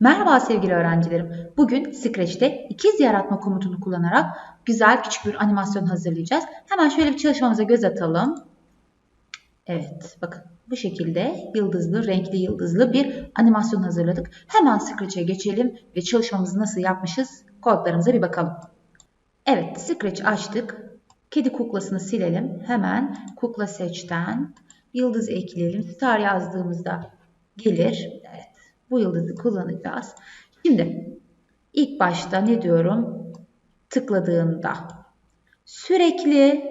Merhaba sevgili öğrencilerim. Bugün Scratch'te ikiz yaratma komutunu kullanarak güzel küçük bir animasyon hazırlayacağız. Hemen şöyle bir çalışmamıza göz atalım. Evet, bakın bu şekilde yıldızlı, renkli yıldızlı bir animasyon hazırladık. Hemen Scratch'e geçelim ve çalışmamızı nasıl yapmışız kodlarımıza bir bakalım. Evet, Scratch açtık. Kedi kuklasını silelim. Hemen kukla seçten yıldız ekleyelim. Star yazdığımızda gelir. Evet, bu yıldızı kullanacağız. Şimdi ilk başta ne diyorum? Tıkladığımda sürekli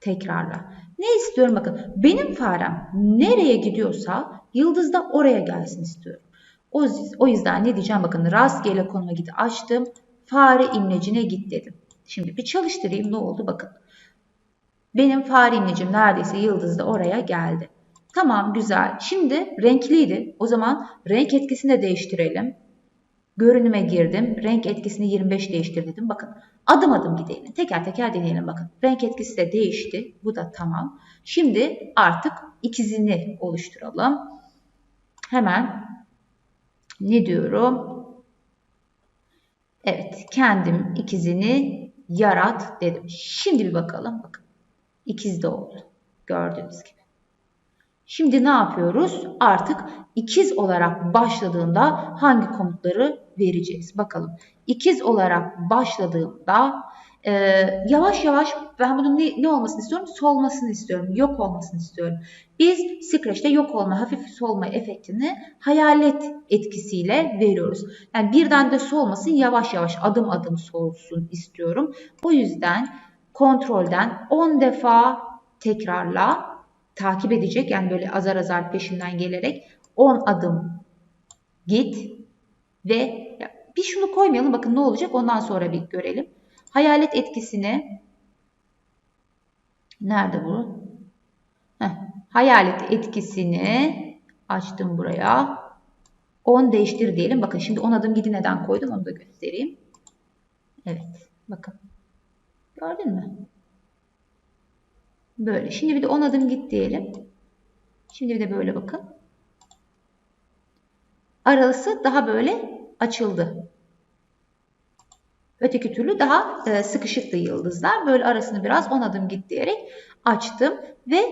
tekrarla. Ne istiyorum bakın. Benim farem nereye gidiyorsa yıldız da oraya gelsin istiyorum. O, o yüzden ne diyeceğim bakın rastgele konuma git açtım. Fare imlecine git dedim. Şimdi bir çalıştırayım ne oldu bakın. Benim fare imlecim neredeyse yıldız da oraya geldi. Tamam güzel. Şimdi renkliydi. O zaman renk etkisini de değiştirelim. Görünüme girdim. Renk etkisini 25 değiştir dedim. Bakın adım adım gidelim. Teker teker deneyelim bakın. Renk etkisi de değişti. Bu da tamam. Şimdi artık ikizini oluşturalım. Hemen ne diyorum? Evet kendim ikizini yarat dedim. Şimdi bir bakalım. Bakın ikiz de oldu. Gördüğünüz gibi. Şimdi ne yapıyoruz? Artık ikiz olarak başladığında hangi komutları vereceğiz? Bakalım. İkiz olarak başladığımda e, yavaş yavaş ben bunun ne, ne olmasını istiyorum? Solmasını istiyorum. Yok olmasını istiyorum. Biz Scratch'te yok olma, hafif solma efektini hayalet etkisiyle veriyoruz. Yani birden de solmasın yavaş yavaş adım adım solsun istiyorum. O yüzden kontrolden 10 defa tekrarla takip edecek. Yani böyle azar azar peşinden gelerek 10 adım git ve bir şunu koymayalım. Bakın ne olacak ondan sonra bir görelim. Hayalet etkisini nerede bu? Heh, hayalet etkisini açtım buraya. 10 değiştir diyelim. Bakın şimdi 10 adım gidi neden koydum onu da göstereyim. Evet bakın. Gördün mü? Böyle. Şimdi bir de 10 adım git diyelim. Şimdi bir de böyle bakın. Arası daha böyle açıldı. Öteki türlü daha e, sıkışıktı yıldızlar. Böyle arasını biraz 10 adım git diyerek açtım. Ve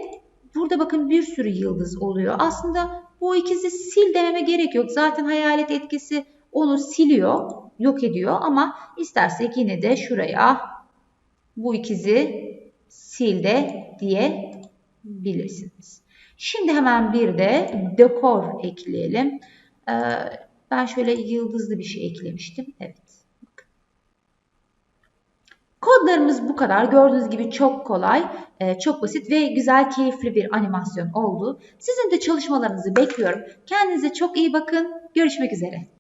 burada bakın bir sürü yıldız oluyor. Aslında bu ikizi sil dememe gerek yok. Zaten hayalet etkisi onu siliyor, yok ediyor. Ama istersek yine de şuraya bu ikizi sil de diyebilirsiniz. Şimdi hemen bir de dekor ekleyelim. Ee, ben şöyle yıldızlı bir şey eklemiştim. Evet. Kodlarımız bu kadar. Gördüğünüz gibi çok kolay, e, çok basit ve güzel, keyifli bir animasyon oldu. Sizin de çalışmalarınızı bekliyorum. Kendinize çok iyi bakın. Görüşmek üzere.